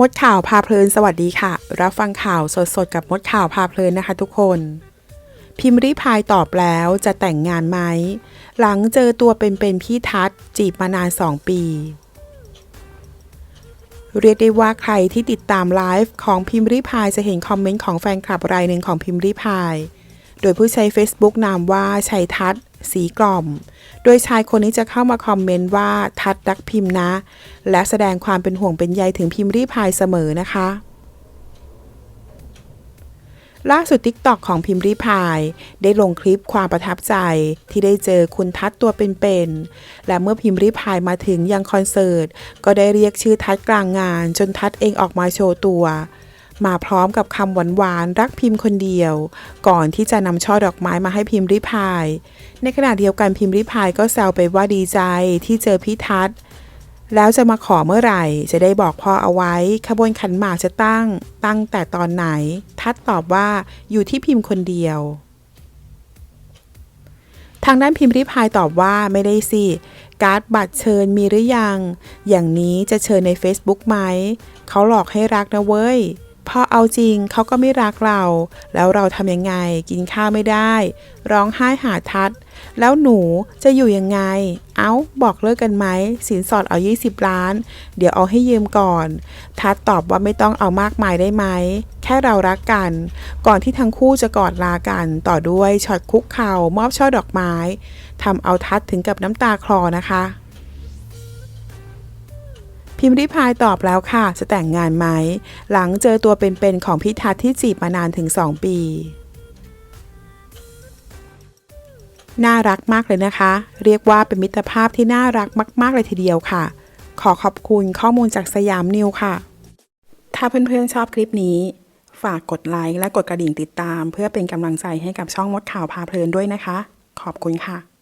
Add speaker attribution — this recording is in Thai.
Speaker 1: มดข่าวพาเพลินสวัสดีค่ะ รับฟังข่าวสดๆ กับมดข่าวพาเพลินนะคะทุกคน พิมพ์ริพายตอบแล้วจะแต่งงานไหม หลังเจอตัวเป็นๆพี่ทัศจีบมานาน 2 ปี เรียกได้ว่าใครที่ติดตามไลฟ์ของพิมพ์ริพายจะเห็นคอมเมนต์ของแฟนคลับรายหนึ่งของพิมพ์ริพาย โดยผู้ใช้ Facebook นามว่าชัยทัศน์ สีกล่อม โดยชายคนนี้จะเข้ามาคอมเมนต์ว่าทัดรักพิมพ์นะ และแสดงความเป็นห่วงเป็นใยถึงพิมพ์รีพายเสมอนะคะล่าสุด t ิ k t o k ของพิมพ์รีพาย ได้ลงคลิปความประทับใจที่ได้เจอคุณทัดตัวเป็นๆ และเมื่อพิมพ์รีพายมาถึงยังคอนเสิร์ต ก็ได้เรียกชื่อทัดกลางงาน จนทัดเองออกมาโชว์ตัว มาพร้อมกับคำหวานๆรักพิมพ์คนเดียว ก่อนที่จะนำช่อดอกไม้มาให้พิมพ์ริพาย ในขณะเดียวกันพิมพ์ริพายก็แซวไปว่าดีใจที่เจอพี่ทัศน์แล้วจะมาขอเมื่อไหร่ จะได้บอกพ่อเอาไว้ ขบวนขันหมากจะตั้ง ตั้งแต่ตอนไหน ทัศน์ตอบว่าอยู่ที่พิมพ์คนเดียว ทางด้านพิมพ์ริพายตอบว่าไม่ได้สิ การ์ดบัตรเชิญมีหรือยัง อย่างนี้จะเชิญใน Facebook ไหม เขาหลอกให้รักนะเว้ย พอเอาจริงเขาก็ไม่รักเรา แล้วเราทำยังไงกินข้าวไม่ได้ ร้องไห้หาทัด แล้วหนูจะอยู่ยังไง เอ้าบอกเลิกกันไหมสินสอดเอา 20 ล้าน เดี๋ยวเอาให้ยืมก่อน ทัดตอบว่าไม่ต้องเอามากมายได้ไหม แค่เรารักกัน ก่อนที่ทั้งคู่จะกอดลากัน ต่อด้วยช็อตคุกเข่ามอบช่อดอกไม้ทำเอาทัดถึงกับน้ำตาคลอนะคะ พิมพ์ริพายตอบแล้วค่ะ จะแต่งงานไหม หลังเจอตัวเป็นๆของพี่ทัศที่จีบมานานถึง 2 ปี น่ารักมากเลยนะคะ เรียกว่าเป็นมิตรภาพที่น่ารักมาก ๆ เลยทีเดียวค่ะ ขอขอบคุณข้อมูลจากสยามนิวค่ะ ถ้าเพื่อนๆชอบคลิปนี้ ฝากกดไลค์และกดกระดิ่งติดตาม เพื่อเป็นกำลังใจให้กับช่องมดข่าวพาเพลินด้วยนะคะ ขอบคุณค่ะ